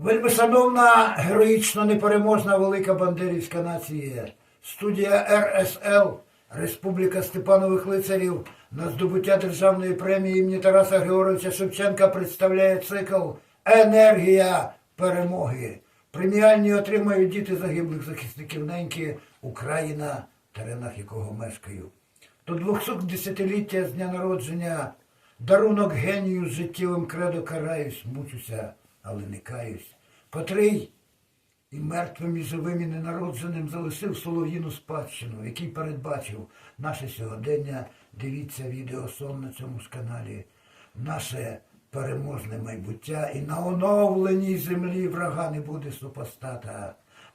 Вельмишановна, героїчно непереможна велика бандерівська нація, студія РСЛ, Республіка Степанових лицарів на здобуття державної премії імені Тараса Григоровича Шевченка представляє цикл Енергія перемоги. Преміальні отримають діти загиблих захисників неньки Україна, теренах якого мешкаю. До 210-ліття з дня народження дарунок генію з життєвим кредо караюсь, мучуся, але не каюсь, котрий і мертвим, і живим, і ненародженим залишив солов'їну спадщину, який передбачив наше сьогодення. Дивіться відео сон на цьому ж каналі, наше переможне майбуття, і на оновленій землі врага не буде супостата.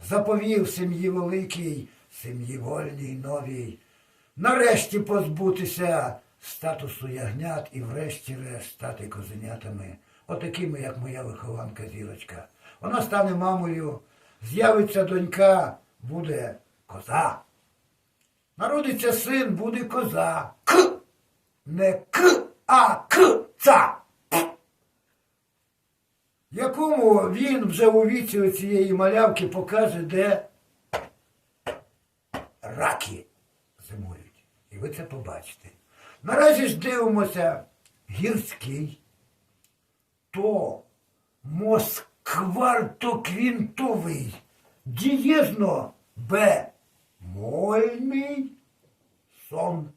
Заповів сім'ї великій, сім'ї вольній новій, нарешті позбутися статусу ягнят і врешті-решт стати козенятами, отакими, як моя вихованка зірочка. Вона стане мамою, з'явиться донька, буде коза. Народиться син, буде коза. К. Не к, а к ца. Якому він вже у віці цієї малявки покаже, де раки зимують. І ви це побачите. Наразі ж дивимося гірський, то москвартоквінтовий, дієзно бемольний сон.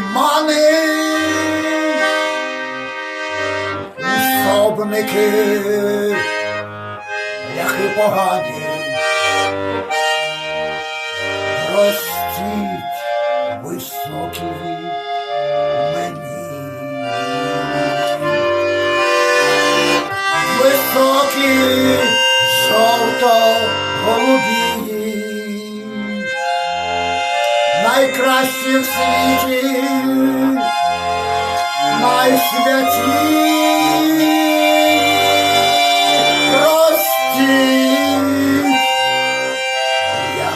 Гетьмани! Усобники! Ляхи погані! найкращі в світі, найсвяті. Простіть, я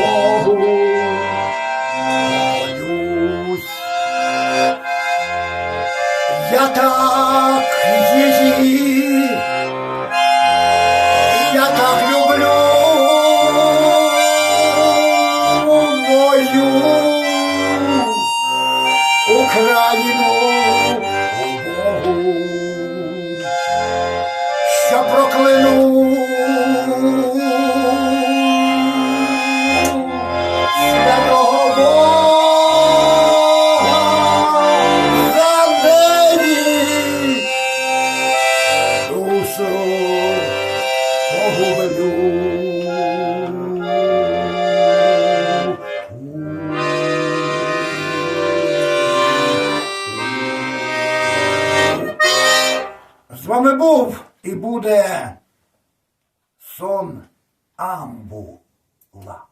Богу молюсь. Я так її, я так люблю Україну Богу, що прокляну З вами був і буде сон Амбула.